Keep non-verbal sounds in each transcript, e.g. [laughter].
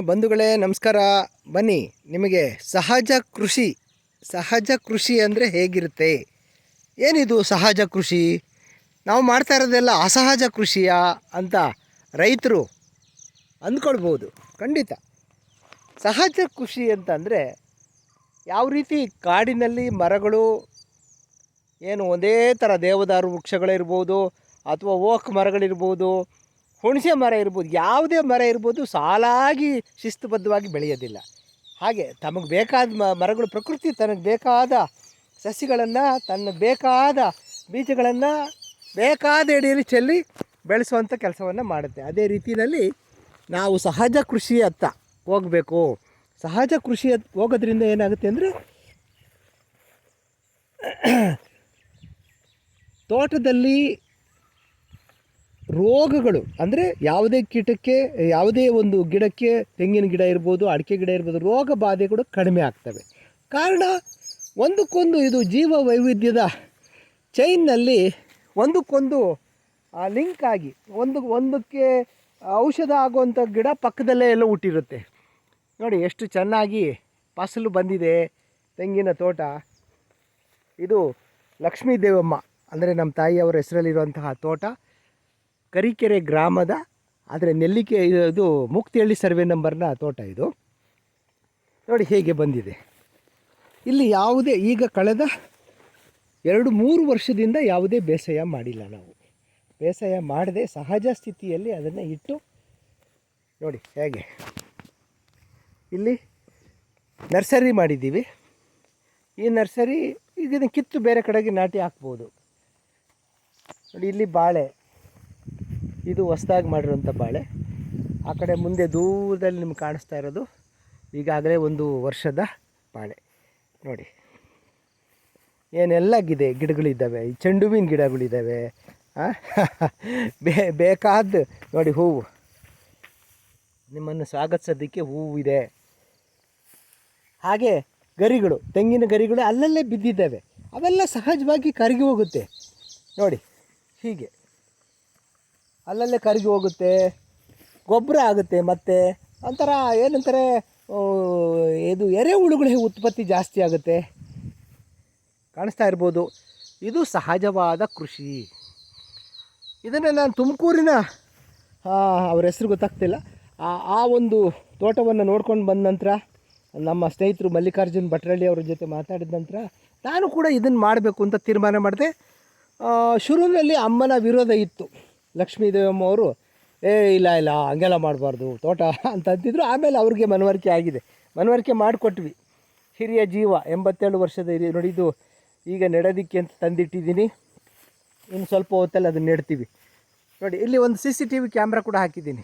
ಬಂಧುಗಳೇ, ನಮಸ್ಕಾರ. ಬನ್ನಿ, ನಿಮಗೆ ಸಹಜ ಕೃಷಿ ಸಹಜ ಕೃಷಿ ಅಂದರೆ ಹೇಗಿರುತ್ತೆ? ಏನಿದು ಸಹಜ ಕೃಷಿ? ನಾವು ಮಾಡ್ತಾ ಇರೋದೆಲ್ಲ ಅಸಹಜ ಕೃಷಿಯಾ ಅಂತ ರೈತರು ಅಂದ್ಕೊಳ್ಬೋದು. ಖಂಡಿತ. ಸಹಜ ಕೃಷಿ ಅಂತಂದರೆ ಯಾವ ರೀತಿ ಕಾಡಿನಲ್ಲಿ ಮರಗಳು, ಏನು ಒಂದೇ ಥರ ದೇವದಾರು ವೃಕ್ಷಗಳಿರ್ಬೋದು, ಅಥವಾ ಓಕ್ ಮರಗಳಿರ್ಬೋದು ಹುಣಸೆ ಮರ ಇರ್ಬೋದು, ಯಾವುದೇ ಮರ ಇರ್ಬೋದು ಸಾಲಾಗಿ ಶಿಸ್ತುಬದ್ಧವಾಗಿ ಬೆಳೆಯೋದಿಲ್ಲ. ಹಾಗೆ ತಮಗೆ ಬೇಕಾದ ಮರಗಳು ಪ್ರಕೃತಿ ತನಗೆ ಬೇಕಾದ ಸಸಿಗಳನ್ನು, ತನ್ನ ಬೇಕಾದ ಬೀಜಗಳನ್ನು ಬೇಕಾದ ಎಡೆಯಲ್ಲಿ ಚೆಲ್ಲಿ ಬೆಳೆಸುವಂಥ ಕೆಲಸವನ್ನು ಮಾಡುತ್ತೆ. ಅದೇ ರೀತಿಯಲ್ಲಿ ನಾವು ಸಹಜ ಕೃಷಿ ಅತ್ತ ಹೋಗಬೇಕು. ಸಹಜ ಕೃಷಿ ಹೋಗೋದ್ರಿಂದ ಏನಾಗುತ್ತೆ ಅಂದರೆ ತೋಟದಲ್ಲಿ ರೋಗಗಳು, ಅಂದರೆ ಯಾವುದೇ ಕೀಟಕ್ಕೆ, ಯಾವುದೇ ಒಂದು ಗಿಡಕ್ಕೆ, ತೆಂಗಿನ ಗಿಡ ಇರ್ಬೋದು, ಅಡಿಕೆ ಗಿಡ ಇರ್ಬೋದು, ರೋಗ ಬಾಧೆಗಳು ಕಡಿಮೆ ಆಗ್ತವೆ. ಕಾರಣ, ಒಂದಕ್ಕೊಂದು ಇದು ಜೀವ ವೈವಿಧ್ಯದ ಚೈನ್ನಲ್ಲಿ ಒಂದಕ್ಕೊಂದು ಲಿಂಕ್ ಆಗಿ, ಒಂದು, ಒಂದಕ್ಕೆ ಔಷಧ ಆಗುವಂಥ ಗಿಡ ಪಕ್ಕದಲ್ಲೇ ಎಲ್ಲ ಹುಟ್ಟಿರುತ್ತೆ. ನೋಡಿ, ಎಷ್ಟು ಚೆನ್ನಾಗಿ ಫಸಲು ಬಂದಿದೆ, ತೆಂಗಿನ ತೋಟ. ಇದು ಲಕ್ಷ್ಮೀ ದೇವಮ್ಮ ಅಂದರೆ ನಮ್ಮ ತಾಯಿಯವರ ಹೆಸರಲ್ಲಿರುವಂತಹ ತೋಟ. ಕರಿಕೆರೆ ಗ್ರಾಮದ, ಆದರೆ ನೆಲ್ಲಿಕೆ ಇದು ಮುಕ್ತಿಹಳ್ಳಿ ಸರ್ವೆ ನಂಬರ್ನ ತೋಟ ಇದು. ನೋಡಿ ಹೇಗೆ ಬಂದಿದೆ. ಇಲ್ಲಿ ಯಾವುದೇ, ಈಗ ಕಳೆದ ಎರಡು ಮೂರು ವರ್ಷದಿಂದ ಯಾವುದೇ ಬೇಸಾಯ ಮಾಡಿಲ್ಲ ನಾವು. ಬೇಸಾಯ ಮಾಡದೆ ಸಹಜ ಸ್ಥಿತಿಯಲ್ಲಿ ಅದನ್ನು ಇಟ್ಟು, ನೋಡಿ ಹೇಗೆ. ಇಲ್ಲಿ ನರ್ಸರಿ ಮಾಡಿದ್ದೀವಿ. ಈ ನರ್ಸರಿ ಇದನ್ನು ಕಿತ್ತು ಬೇರೆ ಕಡೆಗೆ ನಾಟಿ ಹಾಕ್ಬೋದು. ನೋಡಿ ಇಲ್ಲಿ ಬಾಳೆ. ಇದು ಹೊಸ್ದಾಗಿ ಮಾಡಿರೋಂಥ ಬಾಳೆ. ಆ ಕಡೆ ಮುಂದೆ ದೂರದಲ್ಲಿ ನಿಮ್ಗೆ ಕಾಣಿಸ್ತಾ ಇರೋದು ಈಗಾಗಲೇ ಒಂದು ವರ್ಷದ ಬಾಳೆ. ನೋಡಿ. ಏನೆಲ್ಲ ಗಿದೆ ಗಿಡಗಳಿದ್ದಾವೆ? ಈ ಚೆಂಡು ಹೂವಿನ ಗಿಡಗಳಿದ್ದಾವೆ? [laughs] ಬೇ, ಬೇಕಾದ, ನೋಡಿ ಹೂವು. ನಿಮ್ಮನ್ನು ಸ್ವಾಗತಿಸೋದಕ್ಕೆ ಹೂವಿದೆ ಹಾಗೆ ಗರಿಗಳು, ತೆಂಗಿನ ಗರಿಗಳು ಅಲ್ಲಲ್ಲೇ ಬಿದ್ದಿದ್ದಾವೆ. ಅವೆಲ್ಲ ಸಹಜವಾಗಿ ಕರಗಿ ಹೋಗುತ್ತೆ. ನೋಡಿ, ಹೀಗೆ. ಅಲ್ಲಲ್ಲೇ ಕರಗಿ ಹೋಗುತ್ತೆ, ಗೊಬ್ಬರ ಆಗುತ್ತೆ ಮತ್ತು ಒಂಥರ ಏನಂತಾರೆ ಇದು ಎರೆಹುಳುಗಳಿಗೆ ಉತ್ಪತ್ತಿ ಜಾಸ್ತಿ ಆಗುತ್ತೆ. ಕಾಣಿಸ್ತಾ ಇರ್ಬೋದು. ಇದು ಸಹಜವಾದ ಕೃಷಿ. ಇದನ್ನು ನಾನು ತುಮಕೂರಿನ ಅವ್ರ ಹೆಸರು ಗೊತ್ತಾಗ್ತಿಲ್ಲ. ಆ ಒಂದು ತೋಟವನ್ನು ನೋಡ್ಕೊಂಡು ಬಂದ ನಂತರ, ನಮ್ಮ ಸ್ನೇಹಿತರು ಮಲ್ಲಿಕಾರ್ಜುನ್ ಭಟ್ರಳ್ಳಿ ಅವ್ರ ಜೊತೆ ಮಾತಾಡಿದ ನಂತರ ನಾನು ಕೂಡ ಇದನ್ನು ಮಾಡಬೇಕು ಅಂತ ತೀರ್ಮಾನ ಮಾಡಿದೆ. ಶುರುವಿನಲ್ಲಿ ಅಮ್ಮನ ವಿರೋಧ ಇತ್ತು. ಲಕ್ಷ್ಮೀ ದೇವಮ್ಮ ಅವರು, ಏ, ಇಲ್ಲ ಇಲ್ಲ, ಹಂಗೆಲ್ಲ ಮಾಡಬಾರ್ದು, ತೋಟ [laughs] ಅಂತ ಅಂತಿದ್ರು. ಆಮೇಲೆ ಅವ್ರಿಗೆ ಮನವರಿಕೆ ಆಗಿದೆ. ಮನವರಿಕೆ ಮಾಡಿಕೊಟ್ವಿ. ಹಿರಿಯ ಜೀವ, ಎಂಬತ್ತೇಳು ವರ್ಷದ ಹಿರಿಯ ನೋಡಿ ಇದು ಈಗ ನೆಡೋದಿಕ್ಕೆ ಅಂತ ತಂದಿಟ್ಟಿದ್ದೀನಿ. ಇನ್ನು ಸ್ವಲ್ಪ ಹೊತ್ತಲ್ಲಿ ಅದನ್ನು ನೆಡ್ತೀವಿ. ನೋಡಿ, ಇಲ್ಲಿ ಒಂದು C C T V camera ಕೂಡ ಹಾಕಿದ್ದೀನಿ.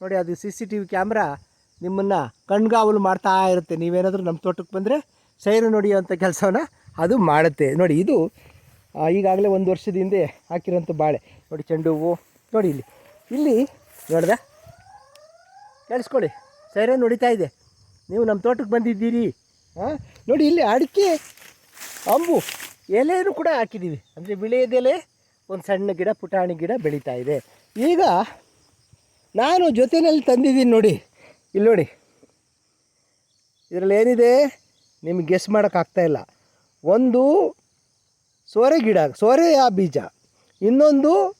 ನೋಡಿ, ಅದು C C T V camera ನಿಮ್ಮನ್ನು ಕಣ್ಗಾವಲು ಮಾಡ್ತಾ ಇರುತ್ತೆ. ನೀವೇನಾದರೂ ನಮ್ಮ ತೋಟಕ್ಕೆ ಬಂದರೆ ಸೈರು ನೋಡಿಯುವಂಥ ಕೆಲಸವನ್ನು ಅದು ಮಾಡುತ್ತೆ. ನೋಡಿ, ಇದು ಈಗಾಗಲೇ ಒಂದು ವರ್ಷದ ಹಿಂದೆ ಹಾಕಿರೋಂಥ ಬಾಳೆ. ನೋಡಿ ಚೆಂಡು ಹೂವು, ನೋಡಿ ಇಲ್ಲಿ. ಇಲ್ಲಿ ನೋಡ್ದ? ಕೇಳಿಸ್ಕೊಳ್ಳಿ. ಸೈರನ್ ಹೊಡಿತಾ ಇದೆ. ನೀವು ನಮ್ಮ ತೋಟಕ್ಕೆ ಬಂದಿದ್ದೀರಿ. ಹಾಂ ನೋಡಿ ಇಲ್ಲಿ ಅಡಿಕೆ, ಅಂಬು ಎಲೆಯನ್ನು ಕೂಡ ಹಾಕಿದ್ದೀವಿ. ಅಂದರೆ ಬಿಳಿಯದೆಲೆ ಒಂದು ಸಣ್ಣ ಗಿಡ, ಪುಟಾಣಿ ಗಿಡ ಬೆಳೀತಾ ಇದೆ. ಈಗ ನಾನು ಜೊತೆಯಲ್ಲಿ ತಂದಿದ್ದೀನಿ ನೋಡಿ. ಇಲ್ಲಿ ನೋಡಿ. ಇದರಲ್ಲಿ ಏನಿದೆ? ನಿಮ್ಗೆ ಗೆಸ್ ಮಾಡೋಕ್ಕಾಗ್ತಾಯಿಲ್ಲ ಒಂದು ಸೋರೆ ಗಿಡ, ಸೋರೆಯ ಬೀಜ. ಇನ್ನೊಂದು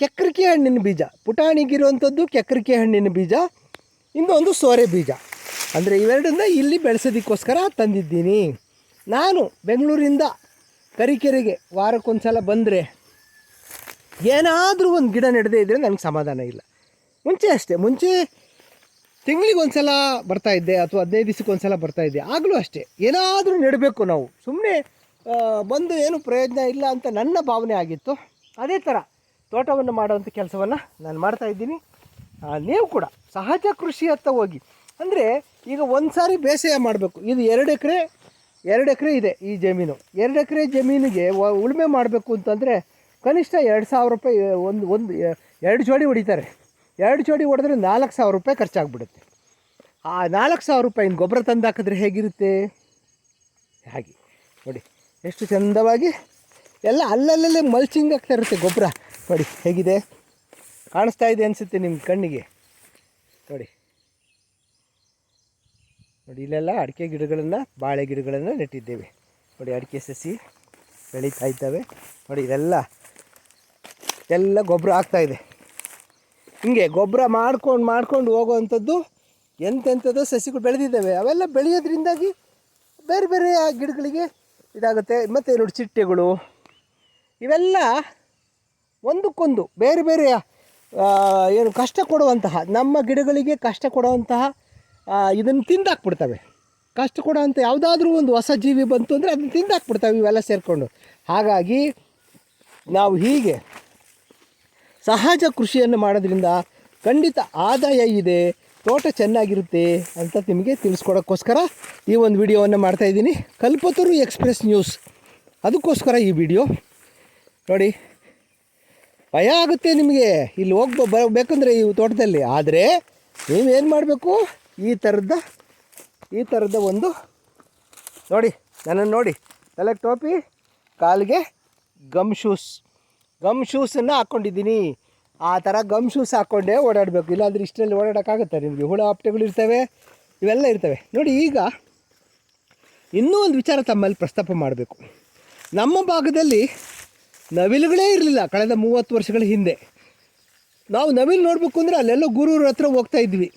ಕೆಕ್ಕರಿಕೆ ಹಣ್ಣಿನ ಬೀಜ. ಪುಟಾಣಿಗಿರುವಂಥದ್ದು ಕೆಕ್ರಿಕೆ ಹಣ್ಣಿನ ಬೀಜ, ಇನ್ನೊಂದು ಸೋರೆ ಬೀಜ. ಅಂದರೆ ಇವೆರಡನ್ನ ಇಲ್ಲಿ ಬೆಳೆಸೋದಕ್ಕೋಸ್ಕರ ತಂದಿದ್ದೀನಿ. ನಾನು ಬೆಂಗಳೂರಿಂದ ಕರಿಕೆರೆಗೆ ವಾರಕ್ಕೊಂದು ಸಲ ಬಂದರೆ ಏನಾದರೂ ಒಂದು ಗಿಡ ನೆಡದೇ ಇದ್ದರೆ ನನಗೆ ಸಮಾಧಾನ ಇಲ್ಲ. ಮುಂಚೆ ಅಷ್ಟೇ, ಮುಂಚೆ ತಿಂಗಳಿಗೆ ಒಂದು ಸಲ ಬರ್ತಾಯಿದ್ದೆ ಅಥವಾ ಹದಿನೈದು ದಿವಸಕ್ಕೆ ಒಂದು ಸಲ ಬರ್ತಾಯಿದ್ದೆ ಆಗಲೂ ಅಷ್ಟೇ, ಏನಾದರೂ ನೆಡಬೇಕು ನಾವು. ಸುಮ್ಮನೆ ಬಂದು ಏನು ಪ್ರಯೋಜನ ಇಲ್ಲ ಅಂತ ನನ್ನ ಭಾವನೆ ಆಗಿತ್ತು. ಅದೇ ಥರ ತೋಟವನ್ನು ಮಾಡುವಂಥ ಕೆಲಸವನ್ನು ನಾನು ಮಾಡ್ತಾ ಇದ್ದೀನಿ. ನೀವು ಕೂಡ ಸಹಜ ಕೃಷಿ ಹತ್ತ ಹೋಗಿ. ಅಂದರೆ ಈಗ ಒಂದು ಸಾರಿ ಬೇಸಾಯ ಮಾಡಬೇಕು. ಇದು ಎರಡು ಎಕರೆ ಎರಡು ಎಕರೆ ಇದೆ ಈ ಜಮೀನು. ಎರಡು ಎಕರೆ ಜಮೀನಿಗೆ ಉಳುಮೆ ಮಾಡಬೇಕು ಅಂತಂದರೆ ಕನಿಷ್ಠ ಎರಡು ಸಾವಿರ ರೂಪಾಯಿ ಒಂದು ಒಂದು ಎರಡು ಜೋಡಿ ಹೊಡಿತಾರೆ. ಎರಡು ಜೋಡಿ ಹೊಡೆದ್ರೆ ನಾಲ್ಕು ಸಾವಿರ ರೂಪಾಯಿ ಖರ್ಚಾಗ್ಬಿಡುತ್ತೆ. ಆ ನಾಲ್ಕು ಸಾವಿರ ರೂಪಾಯಿನ ಗೊಬ್ಬರ ತಂದು ಹಾಕಿದ್ರೆ ಹೇಗಿರುತ್ತೆ? ಹಾಗೆ. ನೋಡಿ, ಎಷ್ಟು ಚಂದವಾಗಿ ಎಲ್ಲ ಅಲ್ಲಲ್ಲೇ ಮಲ್ಚಿಂಗ್ ಆಗ್ತಾ ಇರುತ್ತೆ ಗೊಬ್ಬರ. ನೋಡಿ, ಹೇಗಿದೆ? ಕಾಣಿಸ್ತಾ ಇದೆ ಅನಿಸುತ್ತೆ ನಿಮ್ಮ ಕಣ್ಣಿಗೆ. ನೋಡಿ. ನೋಡಿ, ಇಲ್ಲೆಲ್ಲ ಅಡಿಕೆ ಗಿಡಗಳನ್ನು, ಬಾಳೆ ಗಿಡಗಳನ್ನು ನೆಟ್ಟಿದ್ದೇವೆ. ನೋಡಿ, ಅಡಿಕೆ ಸಸಿ ಬೆಳೀತಾ ಇದ್ದಾವೆ. ನೋಡಿ ಇದೆಲ್ಲ ಎಲ್ಲ ಗೊಬ್ಬರ ಆಗ್ತಾಯಿದೆ ಹಿಂಗೆ ಗೊಬ್ಬರ ಮಾಡ್ಕೊಂಡು ಮಾಡ್ಕೊಂಡು ಹೋಗುವಂಥದ್ದು ಎಂತೆಂಥದ್ದು ಸಸಿಗಳು ಬೆಳೆದಿದ್ದಾವೆ. ಅವೆಲ್ಲ ಬೆಳೆಯೋದ್ರಿಂದಾಗಿ ಬೇರೆ ಬೇರೆ ಗಿಡಗಳಿಗೆ ಇದಾಗುತ್ತೆ. ಮತ್ತು ನೋಡಿ, ಚಿಟ್ಟೆಗಳು. ಇವೆಲ್ಲ ಒಂದಕ್ಕೊಂದು, ಬೇರೆ ಬೇರೆ ಏನು ಕಷ್ಟ ಕೊಡುವಂತಹ, ನಮ್ಮ ಗಿಡಗಳಿಗೆ ಕಷ್ಟ ಕೊಡುವಂತಹ ಇದನ್ನು ತಿಂದಾಕ್ಬಿಡ್ತವೆ. ಕಷ್ಟ ಕೊಡುವಂಥ ಯಾವುದಾದ್ರೂ ಒಂದು ಹೊಸ ಜೀವಿ ಬಂತು ಅಂದರೆ ಅದನ್ನು ತಿಂದಾಕ್ಬಿಡ್ತವೆ ಇವೆಲ್ಲ ಸೇರಿಕೊಂಡು. ಹಾಗಾಗಿ ನಾವು ಹೀಗೆ ಸಹಜ ಕೃಷಿಯನ್ನು ಮಾಡೋದ್ರಿಂದ ಖಂಡಿತ ಆದಾಯ ಇದೆ, ತೋಟ ಚೆನ್ನಾಗಿರುತ್ತೆ ಅಂತ ನಿಮಗೆ ತಿಳಿಸ್ಕೊಡೋಕ್ಕೋಸ್ಕರ ಈ ಒಂದು ವಿಡಿಯೋವನ್ನು ಮಾಡ್ತಾಯಿದ್ದೀನಿ ಕಲ್ಪತರು ಎಕ್ಸ್ಪ್ರೆಸ್ ನ್ಯೂಸ್. ಅದಕ್ಕೋಸ್ಕರ ಈ ವಿಡಿಯೋ. ನೋಡಿ. ಭಯ ಆಗುತ್ತೆ ನಿಮಗೆ. ಇಲ್ಲಿ ಹೋಗ್ಬೋ ಬರಬೇಕಂದ್ರೆ ಈ ತೋಟದಲ್ಲಿ. ಆದರೆ ನೀವೇನು ಮಾಡಬೇಕು? ಈ ಥರದ ಈ ಥರದ ಒಂದು, ನೋಡಿ, ನನ್ನನ್ನು ನೋಡಿ. ತಲೆಗೆ ಟೋಪಿ, ಕಾಲಿಗೆ ಗಮ್ ಶೂಸ್ ಗಮ್ ಶೂಸನ್ನು ಹಾಕ್ಕೊಂಡಿದ್ದೀನಿ ಆ ಥರ ಗಮ್ ಶೂಸ್ ಹಾಕ್ಕೊಂಡೇ ಓಡಾಡಬೇಕು. ಇಲ್ಲಾಂದ್ರೆ ಇಷ್ಟರಲ್ಲಿ ಓಡಾಡೋಕ್ಕಾಗುತ್ತೆ ನಿಮಗೆ? ಹುಳ ಆಪ್ಟೆಗಳು ಇರ್ತವೆ, ಇವೆಲ್ಲ ಇರ್ತವೆ. ನೋಡಿ, ಈಗ ಇನ್ನೂ ಒಂದು ವಿಚಾರ ತಮ್ಮಲ್ಲಿ ಪ್ರಸ್ತಾಪ ಮಾಡಬೇಕು. ನಮ್ಮ ಭಾಗದಲ್ಲಿ ನವಿಲುಗಳೇ ಇರಲಿಲ್ಲ ಕಳೆದ ಮೂವತ್ತು ವರ್ಷಗಳ ಹಿಂದೆ. ನಾವು ನವಿಲು ನೋಡಬೇಕು ಅಂದರೆ ಅಲ್ಲೆಲ್ಲೋ ಗುರೂರ ಹತ್ರ ಹೋಗ್ತಾ ಇದ್ವಿ.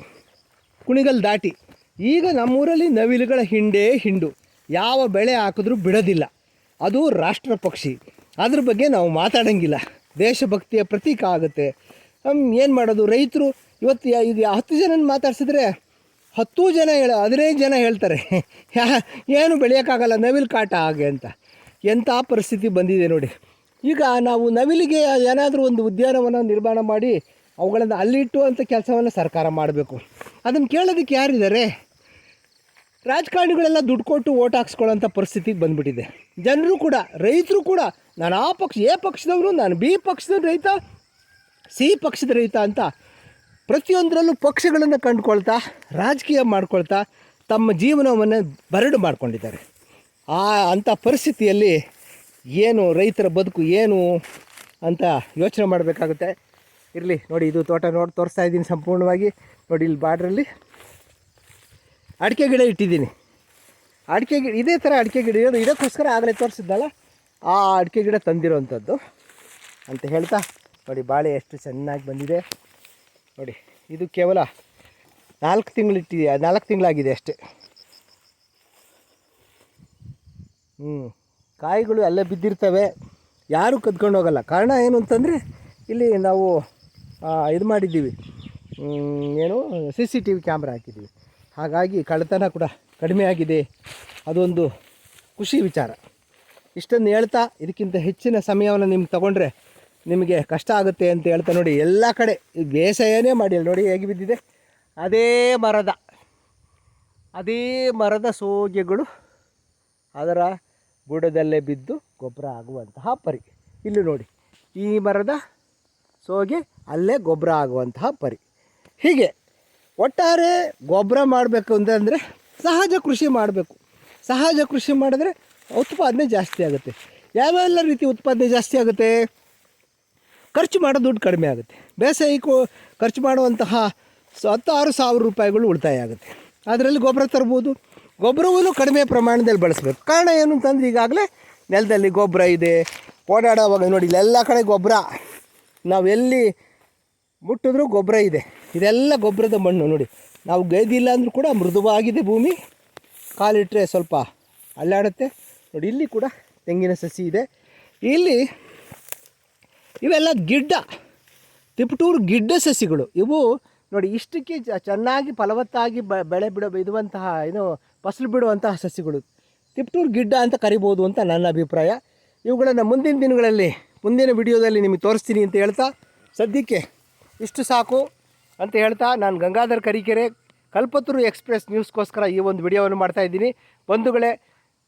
ಕುಣಿಗಲ್ ದಾಟಿ. ಈಗ ನಮ್ಮೂರಲ್ಲಿ ನವಿಲುಗಳ ಹಿಂಡೇ ಹಿಂಡು. ಯಾವ ಬೆಳೆ ಹಾಕಿದ್ರೂ ಬಿಡೋದಿಲ್ಲ. ಅದು ರಾಷ್ಟ್ರ ಪಕ್ಷಿ. ಅದ್ರ ಬಗ್ಗೆ ನಾವು ಮಾತಾಡೋಂಗಿಲ್ಲ. ದೇಶಭಕ್ತಿಯ ಪ್ರತೀಕ ಆಗುತ್ತೆ. ಏನು ಮಾಡೋದು? ರೈತರು ಇವತ್ತು ಈಗ ಹತ್ತು ಜನ ಮಾತಾಡ್ಸಿದ್ರೆ ಹತ್ತು ಜನ ಹೇಳ, ಹದಿನೈದು ಜನ ಹೇಳ್ತಾರೆ. [laughs] ಏನು ಬೆಳೆಯೋಕ್ಕಾಗಲ್ಲ ನವಿಲು ಕಾಟ ಹಾಗೆ ಅಂತ. ಎಂಥ ಪರಿಸ್ಥಿತಿ ಬಂದಿದೆ ನೋಡಿ. ಈಗ ನಾವು ನವಿಲಿಗೆ ಏನಾದರೂ ಒಂದು ಉದ್ಯಾನವನ ನಿರ್ಮಾಣ ಮಾಡಿ ಅವುಗಳನ್ನು ಅಲ್ಲಿಟ್ಟು ಅಂತ ಕೆಲಸವನ್ನು ಸರ್ಕಾರ ಮಾಡಬೇಕು. ಅದನ್ನು ಕೇಳೋದಕ್ಕೆ ಯಾರಿದ್ದಾರೆ? ರಾಜಕಾರಣಿಗಳೆಲ್ಲ ದುಡ್ಡು ಕೊಟ್ಟು ಓಟ್ ಹಾಕ್ಸ್ಕೊಳ್ಳೋಂಥ ಪರಿಸ್ಥಿತಿಗೆ ಬಂದ್ಬಿಟ್ಟಿದೆ. ಜನರು ಕೂಡ, ರೈತರು ಕೂಡ, ನಾನು ಆ ಪಕ್ಷ, ಎ ಪಕ್ಷದವರು, ನಾನು ಬಿ ಪಕ್ಷದ ರೈತ, ಸಿ ಪಕ್ಷದ ರೈತ ಅಂತ ಪ್ರತಿಯೊಂದರಲ್ಲೂ ಪಕ್ಷಗಳನ್ನು ಕಂಡುಕೊಳ್ತಾ, ರಾಜಕೀಯ ಮಾಡ್ಕೊಳ್ತಾ ತಮ್ಮ ಜೀವನವನ್ನು ಬರಡು ಮಾಡ್ಕೊಂಡಿದ್ದಾರೆ. ಆ ಅಂಥ ಪರಿಸ್ಥಿತಿಯಲ್ಲಿ ಏನು ರೈತರ ಬದುಕು ಏನು ಅಂತ ಯೋಚನೆ ಮಾಡಬೇಕಾಗುತ್ತೆ. ಇರಲಿ, ನೋಡಿ ಇದು ತೋಟ ನೋಡಿ, ತೋರಿಸ್ತಾ ಇದ್ದೀನಿ ಸಂಪೂರ್ಣವಾಗಿ. ನೋಡಿ ಇಲ್ಲಿ ಬಾರ್ಡ್ರಲ್ಲಿ ಅಡಿಕೆ ಗಿಡ ಇಟ್ಟಿದ್ದೀನಿ. ಅಡಿಕೆ ಗಿಡ ಇದೇ ಥರ ಅಡಿಕೆ ಗಿಡ ಇರೋದು. ಇದಕ್ಕೋಸ್ಕರ ಆಗಲೇ ತೋರಿಸಿದ್ದಲ್ಲ, ಆ ಅಡಿಕೆ ಗಿಡ ತಂದಿರೋವಂಥದ್ದು ಅಂತ ಹೇಳ್ತಾ, ನೋಡಿ ಬಾಳೆ ಎಷ್ಟು ಚೆನ್ನಾಗಿ ಬಂದಿದೆ. ನೋಡಿ, ಇದು ಕೇವಲ ನಾಲ್ಕು ತಿಂಗಳು ಇಟ್ಟಿದೆ, ನಾಲ್ಕು ತಿಂಗಳಾಗಿದೆ ಅಷ್ಟೇ. ಹ್ಞೂ ಕಾಯಿಗಳು ಅಲ್ಲೇ ಬಿದ್ದಿರ್ತವೆ, ಯಾರೂ ಕದ್ಕೊಂಡು ಹೋಗಲ್ಲ. ಕಾರಣ ಏನು ಅಂತಂದರೆ, ಇಲ್ಲಿ ನಾವು ಇದು ಮಾಡಿದ್ದೀವಿ. ಏನು C C T V camera ಹಾಕಿದ್ದೀವಿ. ಹಾಗಾಗಿ ಕಳ್ಳತನ ಕೂಡ ಕಡಿಮೆ ಆಗಿದೆ. ಅದೊಂದು ಖುಷಿ ವಿಚಾರ. ಇಷ್ಟನ್ನು ಹೇಳ್ತಾ, ಇದಕ್ಕಿಂತ ಹೆಚ್ಚಿನ ಸಮಯವನ್ನು ನಿಮ್ಗೆ ತಗೊಂಡ್ರೆ ನಿಮಗೆ ಕಷ್ಟ ಆಗುತ್ತೆ ಅಂತ ಹೇಳ್ತಾ ನೋಡಿ, ಎಲ್ಲ ಕಡೆ ಬೇಸಾಯನೇ ಮಾಡಿಲ್ಲ ನೋಡಿ ಹೇಗೆ ಬಿದ್ದಿದೆ. ಅದೇ ಮರದ ಅದೇ ಮರದ ಸೋಗೆಗಳು ಅದರ ಬುಡದಲ್ಲೇ ಬಿದ್ದು ಗೊಬ್ಬರ ಆಗುವಂತಹ ಪರಿ. ಇಲ್ಲಿ ನೋಡಿ, ಈ ಮರದ ಸೋಗಿ ಅಲ್ಲೇ ಗೊಬ್ಬರ ಆಗುವಂತಹ ಪರಿ. ಹೀಗೆ ಒಟ್ಟಾರೆ ಗೊಬ್ಬರ ಮಾಡಬೇಕು ಅಂತಂದರೆ ಸಹಜ ಕೃಷಿ ಮಾಡಬೇಕು. ಸಹಜ ಕೃಷಿ ಮಾಡಿದ್ರೆ ಉತ್ಪಾದನೆ ಜಾಸ್ತಿ ಆಗುತ್ತೆ. ಯಾವೆಲ್ಲ ರೀತಿ ಉತ್ಪಾದನೆ ಜಾಸ್ತಿ ಆಗುತ್ತೆ? ಖರ್ಚು ಮಾಡೋ ದುಡ್ಡು ಕಡಿಮೆ ಆಗುತ್ತೆ. ಬೇಸಾಯಕ್ಕೂ ಖರ್ಚು ಮಾಡುವಂತಹ ಹತ್ತಾರು ಸಾವಿರ ರೂಪಾಯಿಗಳು ಉಳಿತಾಯ ಆಗುತ್ತೆ. ಅದರಲ್ಲಿ ಗೊಬ್ಬರ ತರ್ಬೋದು. ಗೊಬ್ಬರವನ್ನು ಕಡಿಮೆ ಪ್ರಮಾಣದಲ್ಲಿ ಬಳಸಬೇಕು. ಕಾರಣ ಏನು ಅಂತಂದ್ರೆ ಈಗಾಗಲೇ ನೆಲದಲ್ಲಿ ಗೊಬ್ಬರ ಇದೆ. ಓಡಾಡೋವಾಗ ನೋಡಿ ಇಲ್ಲೆಲ್ಲ ಕಡೆ ಗೊಬ್ಬರ. ನಾವು ಎಲ್ಲಿ ಮುಟ್ಟಿದ್ರೂ ಗೊಬ್ಬರ ಇದೆ. ಇದೆಲ್ಲ ಗೊಬ್ಬರದ ಮಣ್ಣು ನೋಡಿ. ನಾವು ಗೈದಿಲ್ಲ ಅಂದರೂ ಕೂಡ ಮೃದುವಾಗಿದೆ ಭೂಮಿ. ಕಾಲಿಟ್ಟರೆ ಸ್ವಲ್ಪ ಅಲ್ಲಾಡುತ್ತೆ. ನೋಡಿ, ಇಲ್ಲಿ ಕೂಡ ತೆಂಗಿನ ಸಸಿ ಇದೆ. ಇಲ್ಲಿ ಇವೆಲ್ಲ ಗಿಡ್ಡ. ತಿಪಟೂರು ಗಿಡ್ಡ ಸಸಿಗಳು. ಇವು ನೋಡಿ, ಇಷ್ಟಕ್ಕೆ ಚೆನ್ನಾಗಿ ಫಲವತ್ತಾಗಿ ಬ, ಬೆಳೆ ಬಿಡೋ ಇದುವಂತಹ ಏನು, ಫಸಲು ಬಿಡುವಂತಹ ಸಸ್ಯಗಳು. ತಿಪ್ಟೂರು ಗಿಡ್ಡ ಅಂತ ಕರಿಬೋದು ಅಂತ ನನ್ನ ಅಭಿಪ್ರಾಯ. ಇವುಗಳನ್ನು ಮುಂದಿನ ದಿನಗಳಲ್ಲಿ, ಮುಂದಿನ ವಿಡಿಯೋದಲ್ಲಿ ನಿಮಗೆ ತೋರಿಸ್ತೀನಿ ಅಂತ ಹೇಳ್ತಾ, ಸದ್ಯಕ್ಕೆ ಇಷ್ಟು ಸಾಕು ಅಂತ ಹೇಳ್ತಾ, ನಾನು ಗಂಗಾಧರ್ ಕರಿಕೆರೆ, ಕಲ್ಪತೂರು ಎಕ್ಸ್ಪ್ರೆಸ್ ನ್ಯೂಸ್ಗೋಸ್ಕರ ಈ ಒಂದು ವಿಡಿಯೋವನ್ನು ಮಾಡ್ತಾ ಇದ್ದೀನಿ. ಬಂಧುಗಳೇ,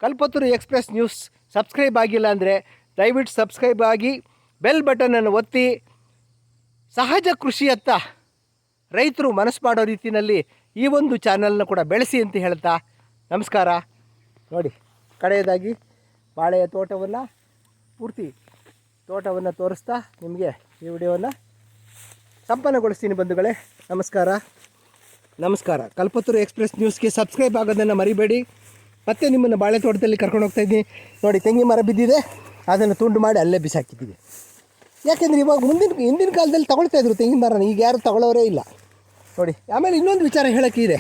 ಕಲ್ಪತೂರು ಎಕ್ಸ್ಪ್ರೆಸ್ ನ್ಯೂಸ್ ಸಬ್ಸ್ಕ್ರೈಬ್ ಆಗಿಲ್ಲ ಅಂದರೆ ದಯವಿಟ್ಟು ಸಬ್ಸ್ಕ್ರೈಬ್ ಆಗಿ, ಬೆಲ್ ಬಟನನ್ನು ಒತ್ತಿ, ಸಹಜ ಕೃಷಿಯತ್ತ ರೈತರು ಮನಸ್ಸು ಮಾಡೋ ರೀತಿಯಲ್ಲಿ ಈ ಒಂದು ಚಾನಲ್ನ ಕೂಡ ಬೆಳೆಸಿ ಅಂತ ಹೇಳ್ತಾ ನಮಸ್ಕಾರ. ನೋಡಿ, ಕಡೆಯದಾಗಿ ಬಾಳೆಯ ತೋಟವನ್ನು ಪೂರ್ತಿ ತೋಟವನ್ನು ತೋರಿಸ್ತಾ ನಿಮಗೆ ಈ ವಿಡಿಯೋವನ್ನು ಸಂಪನ್ನಗೊಳಿಸ್ತೀನಿ ಬಂಧುಗಳೇ. ನಮಸ್ಕಾರ. ನಮಸ್ಕಾರ. ಕಲ್ಪತ್ತೂರು ಎಕ್ಸ್ಪ್ರೆಸ್ ನ್ಯೂಸ್ಗೆ ಸಬ್ಸ್ಕ್ರೈಬ್ ಆಗೋದನ್ನು ಮರಿಬೇಡಿ. ಮತ್ತೆ ನಿಮ್ಮನ್ನು ಬಾಳೆ ತೋಟದಲ್ಲಿ ಕರ್ಕೊಂಡು ಹೋಗ್ತಾ ಇದ್ದೀನಿ. ನೋಡಿ, ತೆಂಗಿನ ಮರ ಬಿದ್ದಿದೆ. ಅದನ್ನು ತುಂಡು ಮಾಡಿ ಅಲ್ಲೇ ಬಿಸಾಕಿದ್ದೀವಿ ಯಾಕೆಂದರೆ ಇವಾಗ ಮುಂದಿನ, ಹಿಂದಿನ ಕಾಲದಲ್ಲಿ ತಗೊಳ್ತಾ ಇದ್ರು ತೆಂಗಿನ ಮರನ. ಈಗ ಯಾರು ತಗೊಳ್ಳೋರೇ ಇಲ್ಲ. ನೋಡಿ, ಆಮೇಲೆ ಇನ್ನೊಂದು ವಿಚಾರ ಇದೆ.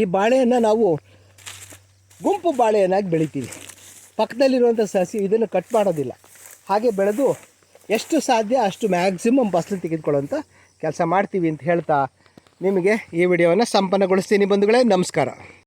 ಈ ಬಾಳೆಯನ್ನು ನಾವು ಗುಂಪು ಬಾಳೆಯನ್ನಾಗಿ ಬೆಳಿತೀವಿ. ಪಕ್ಕದಲ್ಲಿರುವಂಥ ಸಸಿ ಇದನ್ನು ಕಟ್ ಮಾಡೋದಿಲ್ಲ. ಹಾಗೆ ಬೆಳೆದು ಎಷ್ಟು ಸಾಧ್ಯ ಅಷ್ಟು ಮ್ಯಾಕ್ಸಿಮಮ್ ಫಸಲು ತೆಗೆದುಕೊಳ್ಳುವಂಥ ಕೆಲಸ ಮಾಡ್ತೀವಿ ಅಂತ ಹೇಳ್ತಾ ನಿಮಗೆ ಈ ವಿಡಿಯೋವನ್ನು ಸಂಪನ್ನಗೊಳಿಸ್ತೀನಿ ಬಂಧುಗಳೇ, ನಮಸ್ಕಾರ.